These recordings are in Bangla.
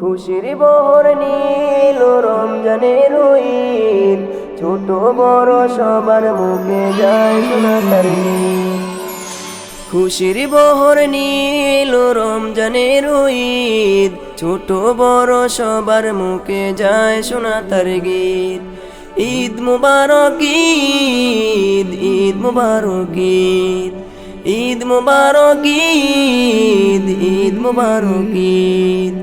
খুশির বহর নীল, রমজানের ঈদ। ছোট বড় সবার মুখে যায় খুশির বহর নীল, রমজানের ঈদ। ছোট বড় সবার মুখে যায় সোনাতার গীত। ঈদ মুবারক, ঈদ মুবারক ঈদ ঈদ মুবারক ঈদ ঈদ মুবারক ঈদ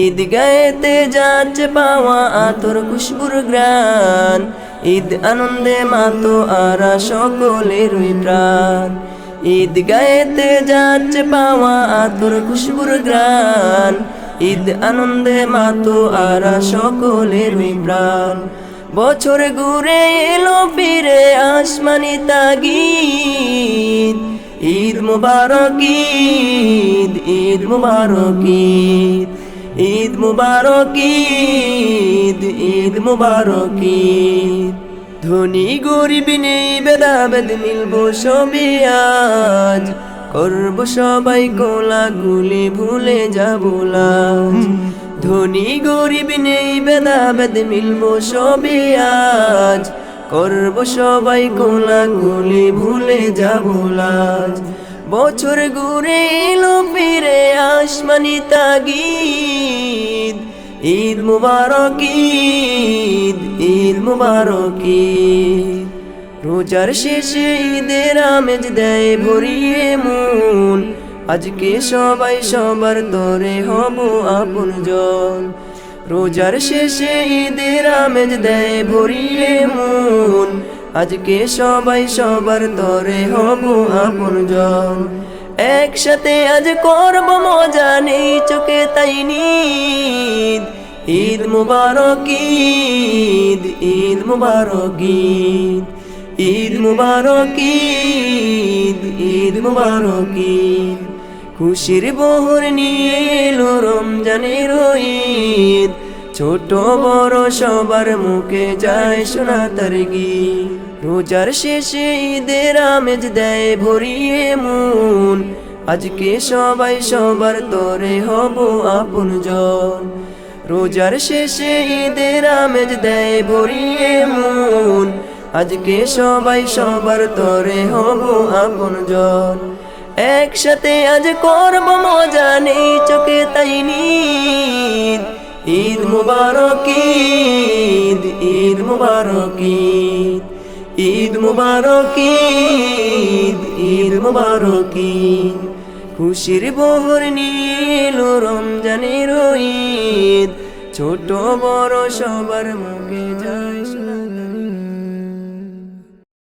ঈদ গায়েতে যাচ্ছে পাওয়া আতর খুশবুর গ্রান ঈদ আনন্দে মাতো আরা সকলের প্রাণ। ঈদ গায়েতে যাচ্ছে পাওয়া আতর খুশবুর গ্রান ঈদ আনন্দে মাতো আরা সকলের প্রাণ। বছর ঘুরে এলো ফিরে আসমানি তাগিদ। ঈদ মুবারক, ঈদ ঈদ মুবারক, ঈদ। ঈদ মুবারক, ঈদ ঈদ মুবারক, ঈদ। ধনী গরিব নেই বেদাবেদ মিলব সবে আজ। করব সবাই কোলা গুলি ভুলে যাব ধনী গরিব নেই বেদাবেদ মিলব সবে আজ। করব সবাই কোলা গুলি ভুলে যাব লাজ। বছর ঘুরে এলো, ফিরে আসমানি তাগিদ। ঈদ মুবারক, ঈদ ঈদ মুবারক। রোজার শেষে ঈদের আমেজ দেয়, ভরিয়ে মন। আজকে সবাই সবার তরে হব আপন জন। রোজার শেষে ঈদের আমেজ দেয় ভরিয়ে মন। আজকে সবাই সবার তরে হব আপন জন। একসাথে আজ করব মজা, নেই চোখে তাই নিদ। ঈদ মুবারক, ঈদ ঈদ মুবারক, ঈদ। ঈদ মুবারক, ঈদ ঈদ মুবারক, ঈদ। খুশির বহর নিয়ে এলো রমজানের ঈদ। ছোট বড় সবার মুখে যায় শোনা তার রোজার শেষে ঈদের আমেজ দেয় ভরিয়ে মন। আজকে সবাই সবার তরে হব আপন জন। রোজার শেষে ঈদের আমেজ দেয় ভরিয়ে মন। আজকে সবাই সবার তরে হব আপন জন। একসাথে আজ করব মজা, নেই চোখে তাই নিদ ঈদ মুবারক ঈদ ঈদ মুবারক ঈদ ঈদ মুবারক ঈদ ঈদ মুবারক ঈদ খুশির বহর নীল, রমজানের ঈদ। ছোট বড় সবার মুখে যায়